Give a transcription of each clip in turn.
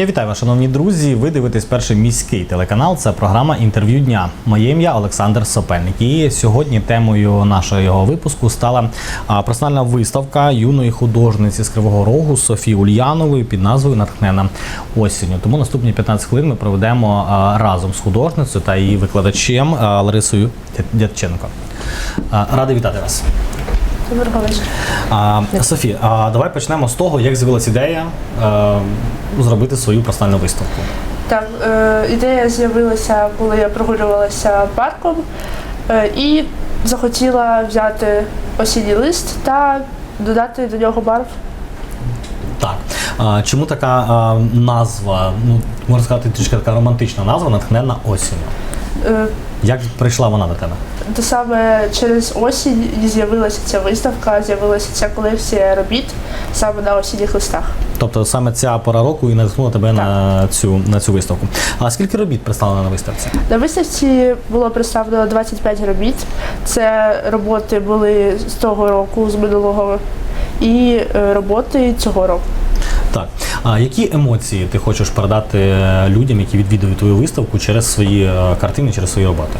Я вітаю вас, шановні друзі. Ви дивитесь перший міський телеканал. Це програма інтерв'ю дня. Моє ім'я Олександр Сопельник. І сьогодні темою нашого випуску стала персональна виставка юної художниці з Кривого Рогу Софії Ульянової під назвою Натхнена осінню. Тому наступні 15 хвилин ми проведемо разом з художницею та її викладачем Ларисою Дя- Дядченко. Радий вітати вас. А, Софі, а давай почнемо з того, як з'явилася ідея е, зробити свою персональну виставку. Так, е, ідея з'явилася, коли я прогулювалася парком е, і захотіла взяти осінній лист та додати до нього барв. Так. А, чому така а, назва, ну, можна сказати, трішки така романтична назва, натхненна осінню? Е, Як прийшла вона до тебе? То саме через осінь і з'явилася ця виставка, з'явилася ця колекція робіт саме на осінніх листах. Тобто саме ця пора року і надихнула тебе на цю, на цю виставку. А скільки робіт представлено на виставці? На виставці було представлено 25 робіт. Це роботи були з того року, з минулого, і е, роботи цього року. Так. А які емоції ти хочеш передати е, людям, які відвідують твою виставку через свої е, картини, через свої роботи?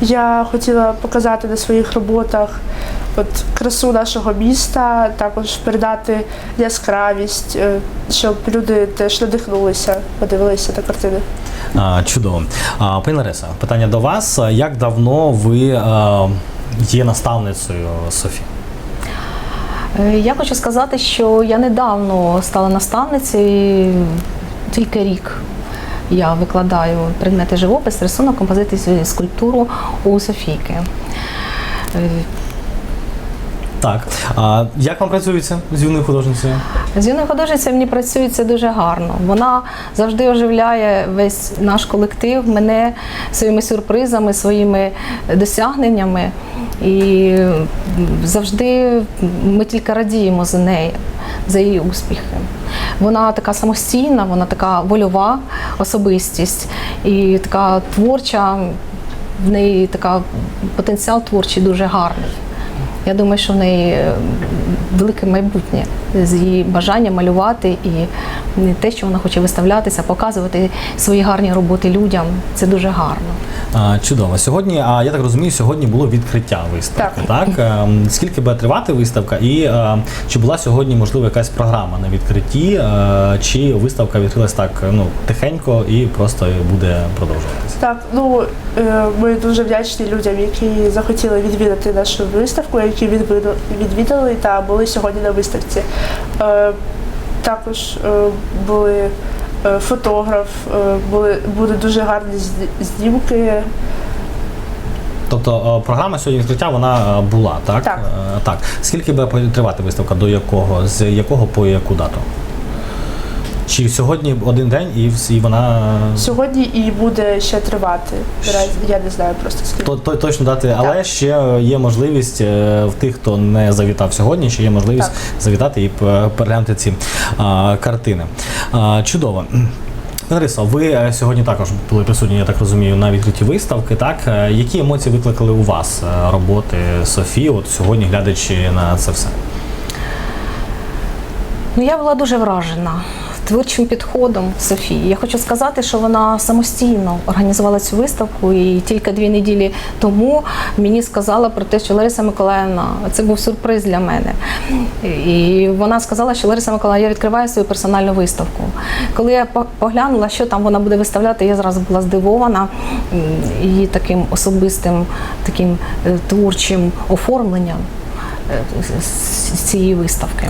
Я хотіла показати на своїх роботах от, красу нашого міста, також передати яскравість, е, щоб люди теж надихнулися, подивилися на картини. А, чудово. А, пані Лариса, питання до вас. Як давно ви е, є наставницею Софі? Е, Я хочу сказати, що я недавно стала наставницею, тільки рік. Я викладаю предмети живопис, рисунок, композицію, скульптуру у Софійки. Так. А як вам працюється з юною художницею? З юною художницею мені працюється дуже гарно. Вона завжди оживляє весь наш колектив, мене своїми сюрпризами, своїми досягненнями. І завжди ми тільки радіємо за неї, за її успіхи. Вона така самостійна, вона така вольова особистість і така творча, в неї така потенціал творчий дуже гарний. Я думаю, що в неї е, велике майбутнє з її бажанням малювати і те, що вона хоче виставлятися, показувати свої гарні роботи людям. Це дуже гарно. А, чудово. Сьогодні, а я так розумію, сьогодні було відкриття виставки. Так, Ем, скільки буде тривати виставка, і е, чи була сьогодні можливо якась програма на відкритті, е, чи виставка відкрилась так ну тихенько і просто буде продовжуватися? Так, ну ми дуже вдячні людям, які захотіли відвідати нашу виставку, які відвіду- відвідали та були сьогодні на виставці. Е, Також е, були е, фотограф, були були дуже гарні зні- знімки. Тобто програма сьогодні відкриття вона була, так? Так. Так. Скільки буде тривати виставка? До якого? З якого по яку дату? Чи сьогодні один день і, і вона Сьогодні і буде ще тривати. Я не знаю просто скільки. То, то, точно дати, але Так. ще є можливість е, в тих, хто не завітав сьогодні, ще є можливість Так. завітати і переглянути ці а, картини. А, чудово. Ларисо, ви е, сьогодні також були присутні, я так розумію, на відкритті виставки. Так Е, які емоції викликали у вас е, роботи Софії? От сьогодні, глядачи на це все? Ну, я була дуже вражена творчим підходом Софії. Я хочу сказати, що вона самостійно організувала цю виставку, і тільки дві неділі тому мені сказала про те, що Лариса Миколаївна, це був сюрприз для мене. І вона сказала, що Лариса Миколаївна, я відкриваю свою персональну виставку. Коли я поглянула, що там вона буде виставляти, я зразу була здивована її таким особистим, таким е, творчим оформленням е, цієї виставки.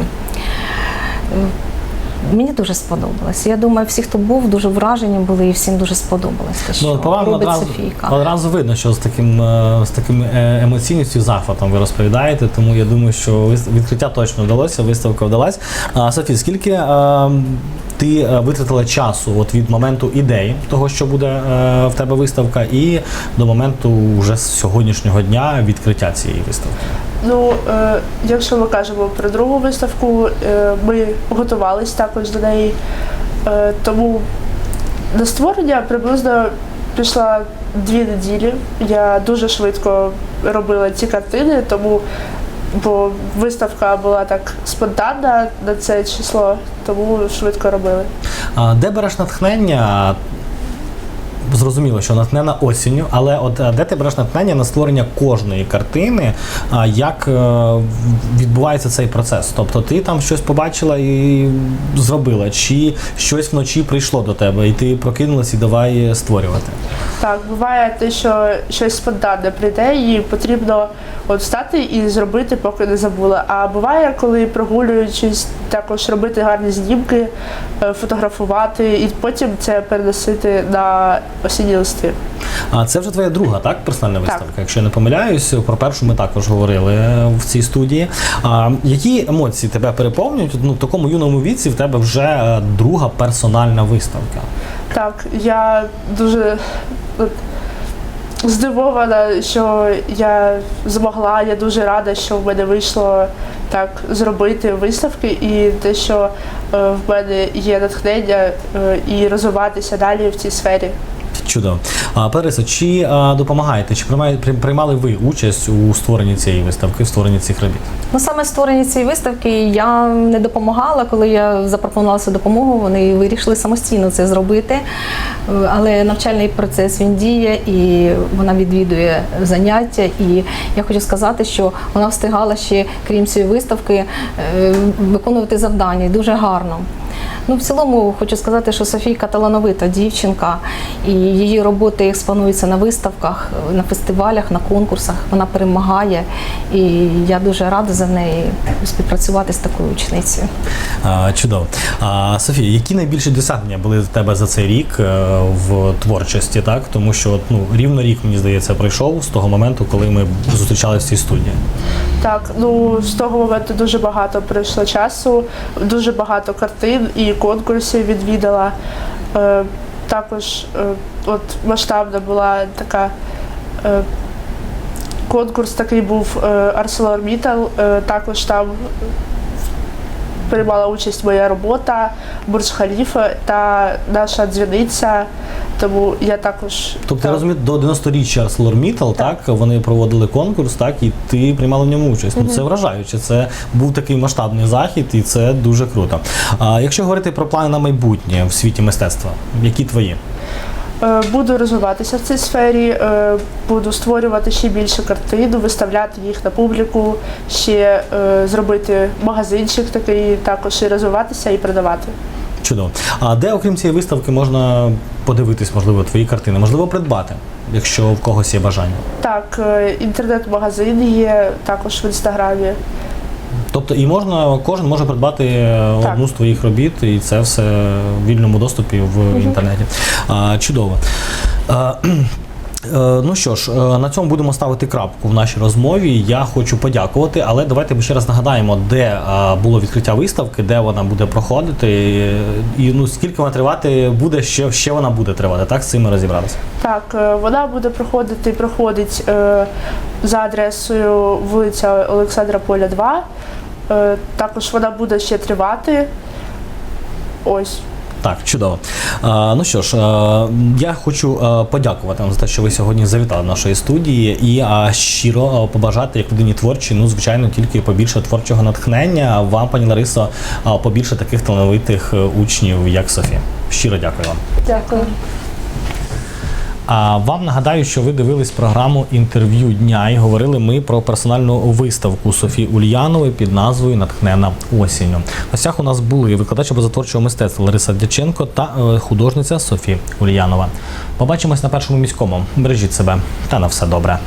Мені дуже сподобалось. Я думаю, всі, хто був, дуже вражені були і всім дуже сподобалось. Те, що Ну, по вам одразу, Софійка. одразу видно, що з таким е, з таким е, емоційністю, захватом ви розповідаєте. Тому я думаю, що відкриття точно вдалося, виставка вдалась. А, Софі, скільки е, ти витратила часу от від моменту ідеї того, що буде е, в тебе виставка, і до моменту вже з сьогоднішнього дня відкриття цієї виставки? Ну, е, якщо ми кажемо про другу виставку, е, ми готувалися також до неї. Е, тому на створення приблизно пішла дві неділі. Я дуже швидко робила ці картини, тому бо виставка була так спонтанна на це число, тому швидко робили. А, Де береш натхнення? Зрозуміло, що натхнена осінню, але от е, де ти береш натхнення на створення кожної картини? А як е, відбувається цей процес? Тобто ти там щось побачила і зробила, чи щось вночі прийшло до тебе, і ти прокинулась і давай створювати? Так, буває те, що щось спонтанне прийде, і потрібно от встати і зробити, поки не забула. А буває, коли прогулюючись, також робити гарні знімки, е, фотографувати і потім це переносити на осінні листи. А це вже твоя друга, так, персональна Так. виставка. Якщо я не помиляюсь, про першу ми також говорили е, в цій студії. А які емоції тебе переповнюють? Ну, в такому юному віці в тебе вже е, друга персональна виставка. Так, я дуже здивована, що я змогла. Я дуже рада, що в мене вийшло так зробити виставки, і те, що е, в мене є натхнення е, і розвиватися далі в цій сфері. Чудово. Переса, чи а, допомагаєте, чи приймали ви участь у створенні цієї виставки, в створенні цих робіт? Ну саме створенні цієї виставки я не допомагала, коли я запропонувала цю допомогу. Вони вирішили самостійно це зробити. Е, Але навчальний процес він діє і вона відвідує заняття. І я хочу сказати, що вона встигала ще, крім цієї виставки, е, виконувати завдання дуже гарно. Ну, в цілому хочу сказати, що Софійка талановита дівчинка, і її роботи експонуються на виставках, на фестивалях, на конкурсах. Вона перемагає, і я дуже рада за неї співпрацювати з такою ученицею. А, чудово. А, Софія, які найбільші досягнення були в тебе за цей рік е, в творчості, так? Тому що от, ну, рівно рік, мені здається, пройшов з того моменту, коли ми зустрічалися в цій студії. Так, ну з того моменту дуже багато пройшло часу, дуже багато картин і конкурсів відвідала. Е, також е, от масштабна була така. Е, конкурс такий був ArcelorMittal, також там приймала участь моя робота, бурдж Халіфа та наша дзвіниця. Тому я також Тобто, так. розумію, до 90-річчя ArcelorMittal, так. вони проводили конкурс, так, і ти приймала в ньому участь. Ну, це вражаюче. Це був такий масштабний захід, і це дуже круто. А якщо говорити про плани на майбутнє в світі мистецтва, які твої? Е, Буду розвиватися в цій сфері, е, буду створювати ще більше картин, виставляти їх на публіку, ще е, зробити магазинчик такий, також і розвиватися і продавати. Чудово. А де, окрім цієї виставки, можна подивитись, можливо, твої картини, можливо, придбати, якщо в когось є бажання. Так, інтернет-магазин є також в інстаграмі. Тобто, і можна, кожен може придбати е, Так. одну з твоїх робіт, і це все в вільному доступі в інтернеті. А, чудово. А, Ну що ж, е, на цьому будемо ставити крапку в нашій розмові. Я хочу подякувати, але давайте ми ще раз нагадаємо, де е, було відкриття виставки, де вона буде проходити, і, ну скільки вона тривати буде, ще, ще вона буде тривати. Так, з цим ми розібралися. Так, е, вона буде проходити, проходить е, за адресою вулиця Олександра Поля 2. Е, також вона буде ще тривати. Ось. Так, чудово. А, ну що ж, а, я хочу а, подякувати вам за те, що ви сьогодні завітали нашої студії і а, щиро а, побажати як людині творчій, ну звичайно, тільки побільше творчого натхнення. Вам, пані Ларисо, а, побільше таких талановитих е, учнів, як Софія. Щиро дякую вам. Дякую. А вам нагадаю, що ви дивились програму інтерв'ю дня і говорили ми про персональну виставку Софії Ульянової під назвою Натхнена осінню. В гостях у нас були викладач образотворчого мистецтва Лариса Дяченко та е, художниця Софія Ульянова. Побачимось на першому міському. Бережіть себе та на все добре.